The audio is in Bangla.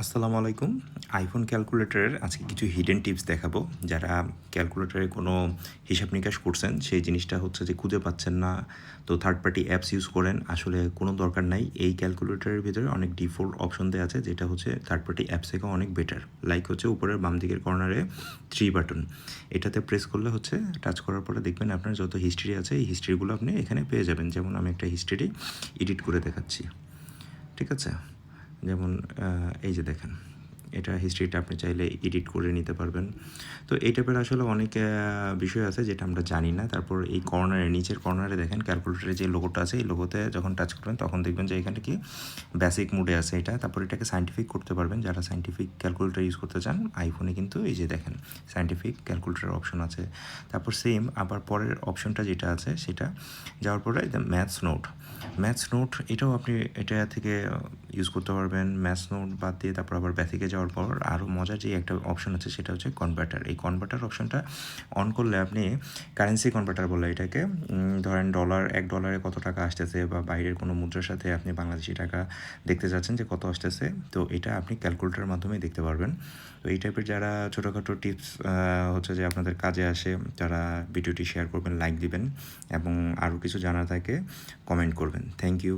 আসসালামু আলাইকুম। আইফোন ক্যালকুলেটরের আজকে কিছু হিডেন টিপস দেখাবো। যারা ক্যালকুলেটরে কোনো হিসাব নিকাশ করছেন, সেই জিনিসটা হচ্ছে যে খুঁজে পাচ্ছেন না। তো থার্ড পার্টি অ্যাপস ইউজ করেন। আসলে কোনো দরকার নাই। এই ক্যালকুলেটরের ভিতরে অনেক ডিফল্ট অপশন দেওয়া আছে, যেটা হচ্ছে থার্ড পার্টি অ্যাপস থেকে অনেক বেটার লাইক হচ্ছে উপরের বাম দিকের কর্নারে থ্রি বাটন এটাতে প্রেস করলে হচ্ছে টাচ করার পরে দেখবেন আপনার যত হিস্ট্রি আছে, এই হিস্ট্রিগুলো আপনি এখানে পেয়ে যাবেন। যেমন আমি একটা হিস্ট্রি এডিট করে দেখাচ্ছি। ঠিক আছে? যেমন এই যে দেখেন, এটা হিস্ট্রিটা আপনি চাইলে এডিট করে নিতে পারবেন। তো এই টাইপের আসলে অনেক বিষয় আছে যেটা আমরা জানি না। তারপর এই কর্নারে নিচের কর্নারে দেখেন ক্যালকুলেটরে যে লোগোটা আছে, এই লোগোতে যখন টাচ করবেন, তখন দেখবেন যে এখানে কি বেসিক মুডে আছে এটা। তারপর এটাকে সাইন্টিফিক করতে পারবেন। যারা সাইন্টিফিক ক্যালকুলেটার ইউজ করতে চান আইফোনে কিন্তু এই যে দেখেন সাইন্টিফিক ক্যালকুলেটর অপশন আছে। তারপর সেম আবার পরের অপশনটা যেটা আছে, সেটা যাওয়ার পরে ম্যাথস নোট ম্যাথস নোট এটাও আপনি এটা থেকে ইউজ করতে পারবেন ম্যাথস নোট বাদ দিয়ে তারপর আবার ব্যাথিকে যাওয়ার পর আরও মজার যে একটা অপশন আছে সেটা হচ্ছে কনভার্টার এই কনভার্টার অপশনটা অন করলে আপনি কারেন্সি কনভার্টার বলে এটাকে ধরেন ডলার এক ডলারে কত টাকা আসতেছে বা বাইরের কোনো মুদ্রার সাথে আপনি বাংলাদেশি টাকা দেখতে চাচ্ছেন যে কত আসতেছে, তো এটা আপনি ক্যালকুলেটারের মাধ্যমে দেখতে পারবেন। তো এই টাইপের যারা ছোটোখাটো টিপস হচ্ছে যে আপনাদের কাজে আসে যারা ভিডিওটি শেয়ার করবেন লাইক দিবেন এবং আরও কিছু জানা থাকে কমেন্ট করবেন। Thank you